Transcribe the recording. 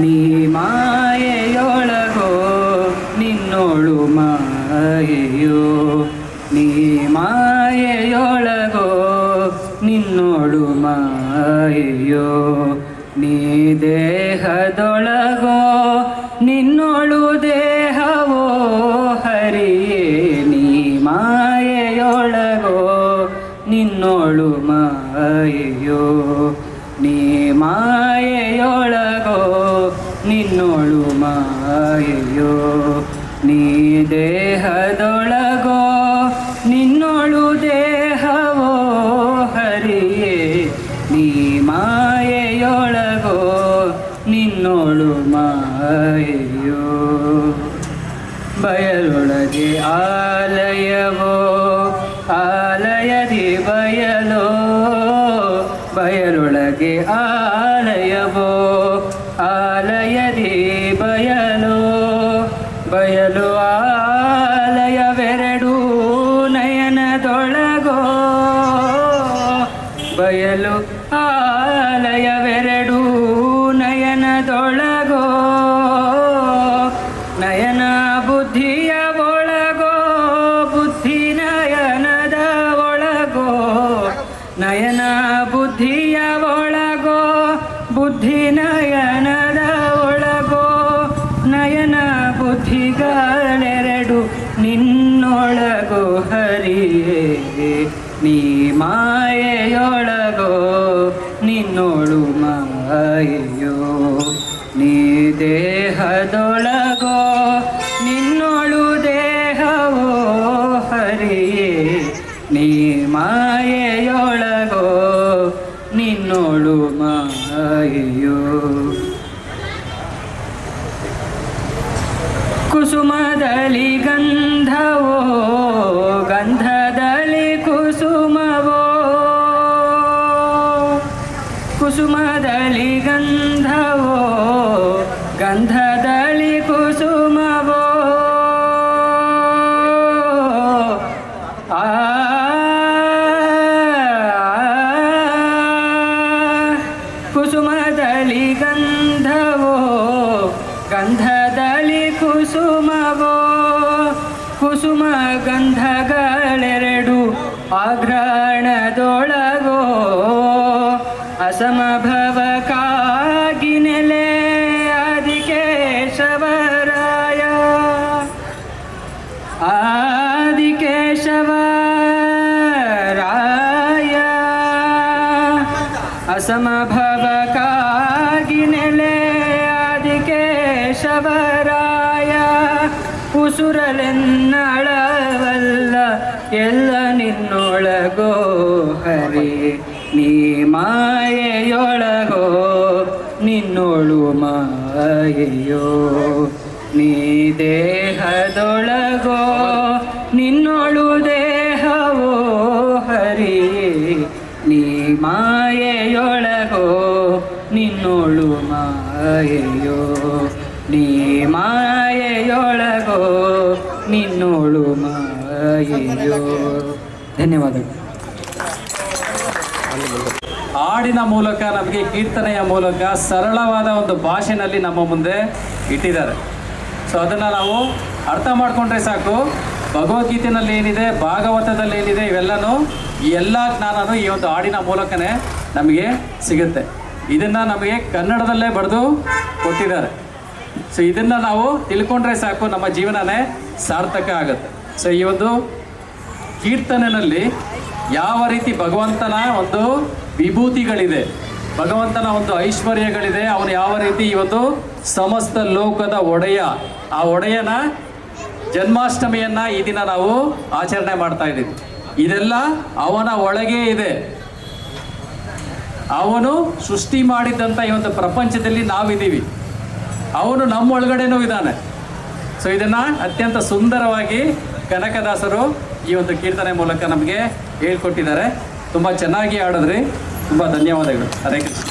ನೀ ಮಾಯೆಯೊಳಗೋ ನಿನ್ನೋಳು ಮಾಯೆಯೋ ನೀ ಮಾಯೆಯೊಳಗೋ ನಿನ್ನೋಳು ಮಾಯೆಯೋ ನೀ ದೇಹದೊಳಗೋ ನಿನ್ನೋಳು ಮಾಯೆಯೋ, ನೀ ದೇಹದೊಳಗೋ, ನಿನ್ನೊಳು ದೇಹವೋ, ಹರಿಯೇ, ನೀ ಮಾಯೆಯೊಳಗೋ, ನಿನ್ನೊಳು ಮಾಯೆಯೋ. ಬಯಲೊಳಗೆ ಆಲಯವೋ, ಆಲಯದಿ ಬಯಲೋ, ಬಯಲೊಳಗೆ ಆಲಯವೋ ಆಲಯದಿ ಬಯಲು ಆಲಯವೆರಡು ನಯನದೊಳಗೋ, ನಯನ ಬುದ್ಧಿಯ ಒಳಗೋ, ಬುದ್ಧಿ ನಯನದ ಒಳಗೋ, ನಯನ ಬುದ್ಧಿಯ ಒಳಗೋ, ಬುದ್ಧಿ ನಯನದ ಒಳಗೋ, ನಯನ ಬುದ್ಧಿಗಳೆರಡು ನಿನ್ನೊಳಗೋ ಹರಿಯೇ, ನೀ ಮಾಯೆಯೋ ನೀ ದೇಹದೊಳಗೋ? ನಿನ್ನೊಳು ದೇಹವೋ? ಹರಿಯೇ? ನೀ ಮಾಯೆಯೊಳಗೋ? ನಿನ್ನೊಳು ಮಾಯೆಯೋ? ಕುಸುಮದಲ್ಲಿ ಗಂಧವೋ? ಗಂಧದಲ್ಲಿ ಕುಸುಮದಲ್ಲಿ ಗಂಧವೋ ಗಂಧದಳಿ ಕುಸುಮವೋ ಆ ಕುಸುಮದಲ್ಲಿ ಗಂಧವೋ ಗಂಧದಳಿ ಕುಸುಮವೋ ಕುಸುಮ ಗಂಧಗಳೆರಡು ಆಗ್ರಹಣದೊಳಗೋ ಅಸಮಭವಕ್ಕಾಗಿ ನೆಲೆ ಆದಿಕೇಶವರಾಯ. ಆದಿಕೇಶವರಾಯ. ಅಸಮಭವಕ್ಕಾಗಿ ನೆಲೆ ಆದಿಕೇಶವರಾಯ. ಉಸುರಲೆನ್ನಳವಲ್ಲ ಎಲ್ಲ ನಿನ್ನೊಳಗೋ ನೀ ಮಾಯೆಯೊಳಗೋ, ನಿನ್ನೋಳು ಮಾಯೆಯೋ. ನೀ ದೇಹದೊಳಗೋ, ನಿನ್ನೋಳು ದೇಹವೋ ಹರಿ ನೀ ಮಾಯೆಯೊಳಗೋ, ನಿನ್ನೋಳು ಮಾಯೆಯೋ. ನೀ ಮಾಯೆಯೊಳಗೋ, ನಿನ್ನೋಳು ಮಾಯೆಯೋ. ಧನ್ಯವಾದಗಳು. ಹಾಡಿನ ಮೂಲಕ, ನಮಗೆ ಕೀರ್ತನೆಯ ಮೂಲಕ ಸರಳವಾದ ಒಂದು ಭಾಷೆನಲ್ಲಿ ನಮ್ಮ ಮುಂದೆ ಇಟ್ಟಿದ್ದಾರೆ. ಸೊ ಅದನ್ನು ನಾವು ಅರ್ಥ ಮಾಡಿಕೊಂಡ್ರೆ ಸಾಕು. ಭಗವದ್ಗೀತೆನಲ್ಲಿ ಏನಿದೆ, ಭಾಗವತದಲ್ಲಿ ಏನಿದೆ, ಇವೆಲ್ಲನೂ ಈ ಎಲ್ಲ ಜ್ಞಾನನೂ ಈ ಒಂದು ಹಾಡಿನ ಮೂಲಕನೇ ನಮಗೆ ಸಿಗುತ್ತೆ. ಇದನ್ನು ನಮಗೆ ಕನ್ನಡದಲ್ಲೇ ಬರೆದು ಕೊಟ್ಟಿದ್ದಾರೆ. ಸೊ ಇದನ್ನು ನಾವು ತಿಳ್ಕೊಂಡ್ರೆ ಸಾಕು, ನಮ್ಮ ಜೀವನನೇ ಸಾರ್ಥಕ ಆಗುತ್ತೆ. ಸೊ ಈ ಒಂದು ಕೀರ್ತನೆಯಲ್ಲಿ ಯಾವ ರೀತಿ ಭಗವಂತನ ಒಂದು ವಿಭೂತಿಗಳಿದೆ, ಭಗವಂತನ ಒಂದು ಐಶ್ವರ್ಯಗಳಿದೆ, ಅವನು ಯಾವ ರೀತಿ ಇವತ್ತು ಸಮಸ್ತ ಲೋಕದ ಒಡೆಯ, ಆ ಒಡೆಯನ ಜನ್ಮಾಷ್ಟಮಿಯನ್ನ ಈ ದಿನ ನಾವು ಆಚರಣೆ ಮಾಡ್ತಾ ಇದ್ದೀವಿ. ಇದೆಲ್ಲ ಅವನ ಒಳಗೆ ಇದೆ. ಅವನು ಸೃಷ್ಟಿ ಮಾಡಿದ್ದಂಥ ಈ ಒಂದು ಪ್ರಪಂಚದಲ್ಲಿ ನಾವಿದ್ದೀವಿ. ಅವನು ನಮ್ಮ ಒಳಗಡೆನೂ ಇದ್ದಾನೆ. ಸೊ ಇದನ್ನ ಅತ್ಯಂತ ಸುಂದರವಾಗಿ ಕನಕದಾಸರು ಈ ಒಂದು ಕೀರ್ತನೆ ಮೂಲಕ ನಮಗೆ ಹೇಳ್ಕೊಟ್ಟಿದ್ದಾರೆ. ತುಂಬ ಚೆನ್ನಾಗಿ ಆಡಿದ್ರಿ ತುಂಬ ಧನ್ಯವಾದಗಳು. ಹರೇ ಕೃಷ್ಣ.